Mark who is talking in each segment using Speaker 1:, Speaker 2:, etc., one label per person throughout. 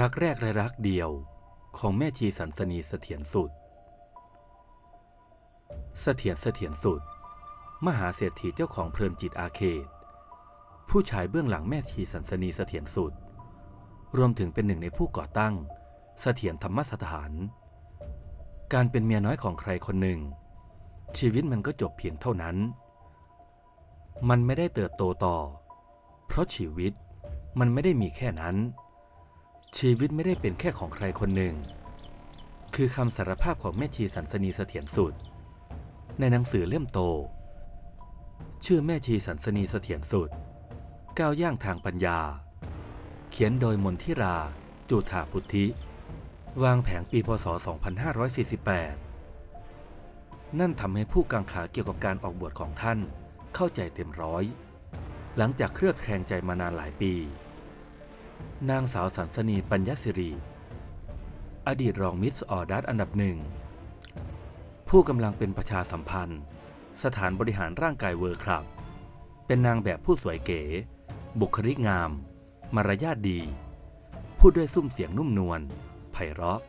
Speaker 1: รักแรกและรักเดียวของแม่ชีสันสนีเสถียรสุด เสถียรเสถียรสุด มหาเศรษฐีเจ้าของเพลินจิตอาเขต ผู้ชายเบื้องหลังแม่ชีสันสนีเสถียรสุด รวมถึงเป็นหนึ่งในผู้ก่อตั้ง เสถียรธรรมสถาน การเป็นเมียน้อยของใครคนหนึ่ง ชีวิตมันก็จบเพียงเท่านั้น มันไม่ได้เติบโตต่อ เพราะชีวิตมันไม่ได้มีแค่นั้น ชีวิตไม่ได้เป็นแค่ของใครคนหนึ่ง คือคำสารภาพของแม่ชีสันสนีเสถียรสุด ในหนังสือเล่มโต ชื่อแม่ชีสันสนีเสถียรสุด ก้าวย่างทางปัญญา เขียนโดยมนทิรา จุธาพุทธิ วางแผงปีพศ 2548 นั่นทำให้ผู้กังขาเกี่ยวกับการออกบวชของท่านเข้าใจเต็มร้อย หลังจากเครือบแคลงใจมานานหลายปี นางสาวสันสนีปัญญสิริ อดีตรองมิสออดัสอันดับหนึ่ง ผู้กำลังเป็นประชาสัมพันธ์ สถานบริหารร่างกายเวอร์คลับ เป็นนางแบบผู้สวยเก๋ บุคลิกงาม มารยาทดี พูดด้วยซุ้มเสียงนุ่มนวลไพเราะ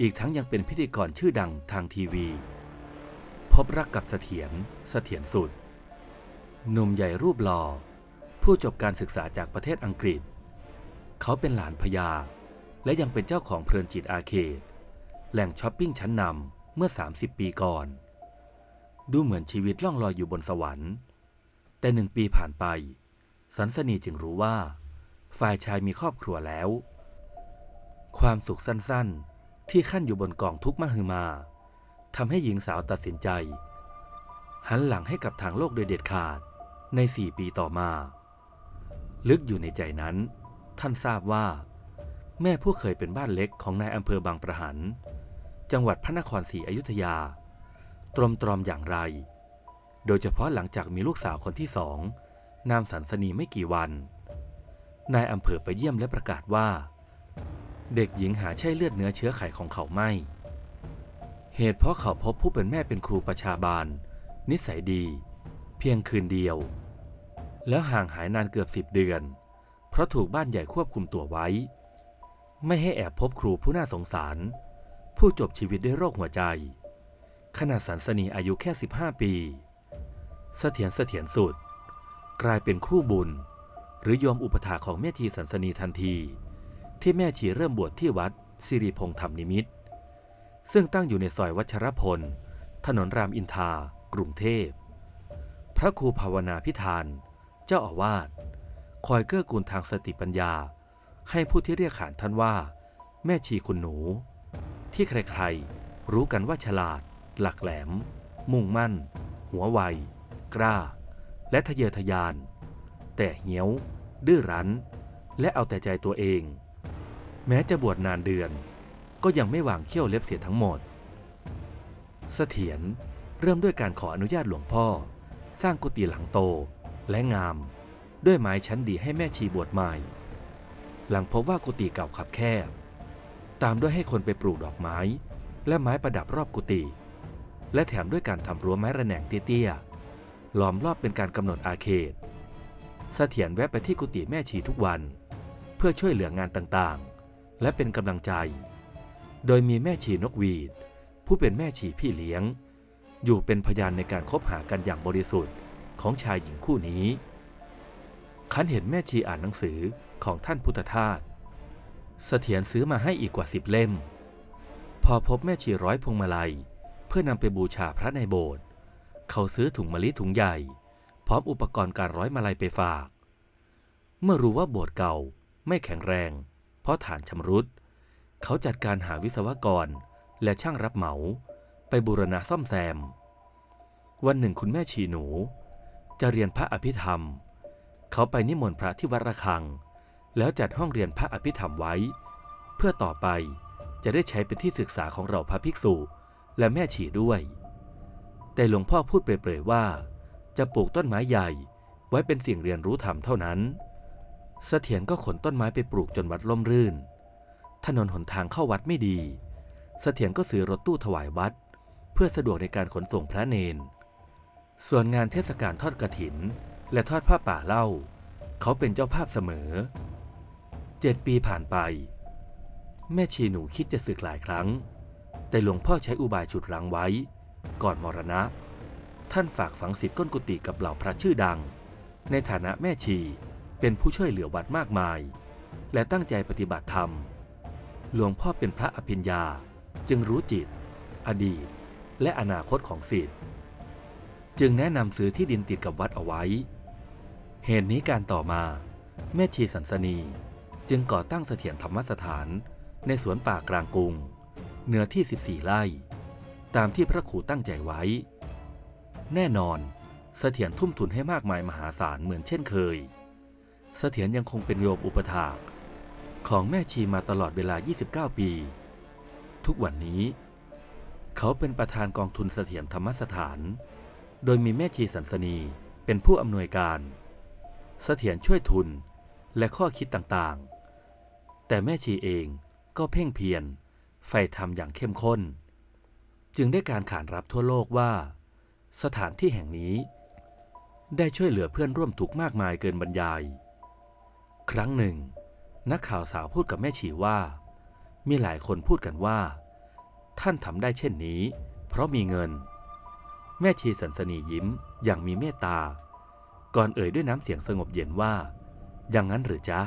Speaker 1: อีกทั้งยังเป็นพิธีกรชื่อดังทางทีวี พบรักกับเสถียรเสถียรสุดหนุ่มใหญ่รูปหล่อผู้จบการศึกษาจากประเทศอังกฤษ เขาเป็นหลานพญาและยังเป็นเจ้าของเพลินจิตอาเคดแหล่งช้อปปิ้งชั้นนำเมื่อ 30 ปีก่อน ดูเหมือนชีวิตล่องลอยอยู่บนสวรรค์ แต่หนึ่งปีผ่านไป สันสนีจึงรู้ว่า ฝ่ายชายมีครอบครัวแล้ว ความสุขสั้นๆ ที่ขั้นอยู่บนกองทุกข์มหึมาทำให้หญิงสาวตัดสินใจ หันหลังให้กับทางโลกโดยเด็ดขาดในสี่ปีต่อมา ลึกอยู่ในใจนั้น ท่านทราบว่า แม่ผู้เคยเป็นบ้านเล็กของนายอำเภอบางประหัน จังหวัดพระนครศรีอยุธยา ตรมตรอมอย่างไร โดยเฉพาะหลังจากมีลูกสาวคนที่สองนามสันสนีไม่กี่วัน นายอำเภอไปเยี่ยมและประกาศว่า เด็กหญิงหาใช่เลือดเนื้อเชื้อไขของเขาไม่ เหตุเพราะเขาพบผู้เป็นแม่เป็นครูประชาบาล นิสัยดี เพียงคืนเดียว แล้วห่างหายนานเกือบสิบเดือน เพราะถูกบ้านใหญ่ควบคุมตัวไว้ ไม่ให้แอบพบครูผู้น่าสงสาร ผู้จบชีวิตด้วยโรคหัวใจ ขณะสันสนีอายุแค่ 15 ปี เสถียรเสถียรสุด กลายเป็นครูบุญ หรือโยมอุปถาของแม่ชีสันสนีทันที ที่แม่ชีเริ่มบวชที่วัดสิริพงษ์ธรรมนิมิต ซึ่งตั้งอยู่ในซอยวัชรพล ถนนรามอินทรากรุงเทพ พระครูภาวนาพิธาน เจ้าอาวาส คอยเกื้อกูลทางสติปัญญา ให้ผู้ที่เรียกขานท่านว่า แม่ชีคุณหนู ที่ใครๆ รู้กันว่าฉลาด หลักแหลม มุ่งมั่น หัวไว กล้า และทะเยอทะยาน แต่เหี้ยว ดื้อรั้น และเอาแต่ใจตัวเอง แม้จะบวชนานเดือน ก็ยังไม่วางเขี้ยวเล็บเสียทั้งหมด เสถียรเริ่มด้วยการขออนุญาตหลวงพ่อ สร้างกุฏิหลังโตและงาม ด้วยไม้ชั้นดีให้แม่ชีบวชใหม่ หลังพบว่ากุฏิเก่าขับแคบ ตามด้วยให้คนไปปลูกดอกไม้ และไม้ประดับรอบกุฏิและแถมด้วยการทำรั้วไม้ระแหนงเตี้ยๆล้อมรอบเป็นการกำหนดอาเขตเสถียรแวะไปที่กุฏิแม่ชีทุกวัน เพื่อช่วยเหลืองานต่างๆ และเป็นกำลังใจ โดยมีแม่ชีนกวีด ผู้เป็นแม่ชีพี่เลี้ยง อยู่เป็นพยานในการคบหากันอย่างบริสุทธิ์ของชายหญิงคู่นี้ คันเห็นแม่ชีอ่านหนังสือของท่านพุทธทาสเสถียรซื้อมาให้อีกกว่าสิบเล่ม พอพบแม่ชีร้อยพวงมาลัย เพื่อนำไปบูชาพระในโบสถ์เขาซื้อถุงมะลิถุงใหญ่ พร้อมอุปกรณ์การร้อยมาลัยไปฝาก เมื่อรู้ว่าโบสถ์เก่าไม่แข็งแรง เพราะฐานชำรุด เขาจัดการหาวิศวกรและช่างรับเหมา ไปบูรณะซ่อมแซม วันหนึ่งคุณแม่ชีหนู จะเรียนพระอภิธรรม เขาไปนิมนต์พระที่วัดระฆัง แล้วจัดห้องเรียนพระอภิธรรมไว้ เพื่อต่อไปจะได้ใช้เป็นที่ศึกษาของเราพระภิกษุ และแม่ชีด้วย แต่หลวงพ่อพูดเปรยๆว่า จะปลูกต้นไม้ใหญ่ไว้เป็นสิ่งเรียนรู้ธรรมเท่านั้น เสถียรก็ขนต้นไม้ไปปลูกจนวัดล่มรื่น ถนนหนทางเข้าวัดไม่ดี เสถียรก็ซื้อรถตู้ถวายวัด เพื่อสะดวกในการขนส่งพระเนน ส่วนงานเทศกาลทอดกระถิน และทอดผ้าป่าเล่า เขาเป็นเจ้าภาพเสมอเจ็ดปีผ่านไป แม่ชีหนูคิดจะสึกหลายครั้ง แต่หลวงพ่อใช้อุบายฉุดรั้งไว้ ก่อนมรณะ ท่านฝากฝังสิทธิ์ก้นกุฏิกับเหล่าพระชื่อดัง ในฐานะแม่ชีเป็นผู้ช่วยเหลือวัดมากมาย และตั้งใจปฏิบัติธรรม หลวงพ่อเป็นพระอภิญญาจึงรู้จิต อดีต และอนาคตของสิทธิ์จึงแนะนำซื้อที่ดินติดกับวัดเอาไว้ เหตุนี้การต่อมา แม่ชีสันสนีจึงก่อตั้งเสถียรธรรมสถานในสวนป่ากลางกรุงเนื้อที่ 14 ไร่ ตามที่พระครูตั้งใจไว้ แน่นอนเสถียรทุ่มทุนให้มากมายมหาศาลเหมือนเช่นเคย เสถียรยังคงเป็นโยมอุปถาก ของแม่ชีมาตลอดเวลา 29 ปี ทุกวันนี้ เขาเป็นประธานกองทุนเสถียรธรรมสถาน โดยมีแม่ชีสันสนีเป็นผู้อำนวยการ เสถียรช่วยทุนและข้อคิดต่างๆ แต่แม่ชีเองก็เพ่งเพียรใฝ่ธรรมอย่างเข้มข้น จึงได้การขานรับทั่วโลกว่า สถานที่แห่งนี้ ได้ช่วยเหลือเพื่อนร่วมทุกข์มากมายเกินบรรยาย ครั้งหนึ่ง นักข่าวสาวพูดกับแม่ชีว่า มีหลายคนพูดกันว่า ท่านทำได้เช่นนี้ เพราะมีเงิน แม่ชีสันสนียิ้มอย่างมีเมตตา ก่อนเอ่ยด้วยน้ำเสียงสงบเย็นว่า อย่างนั้นหรือจ๊ะ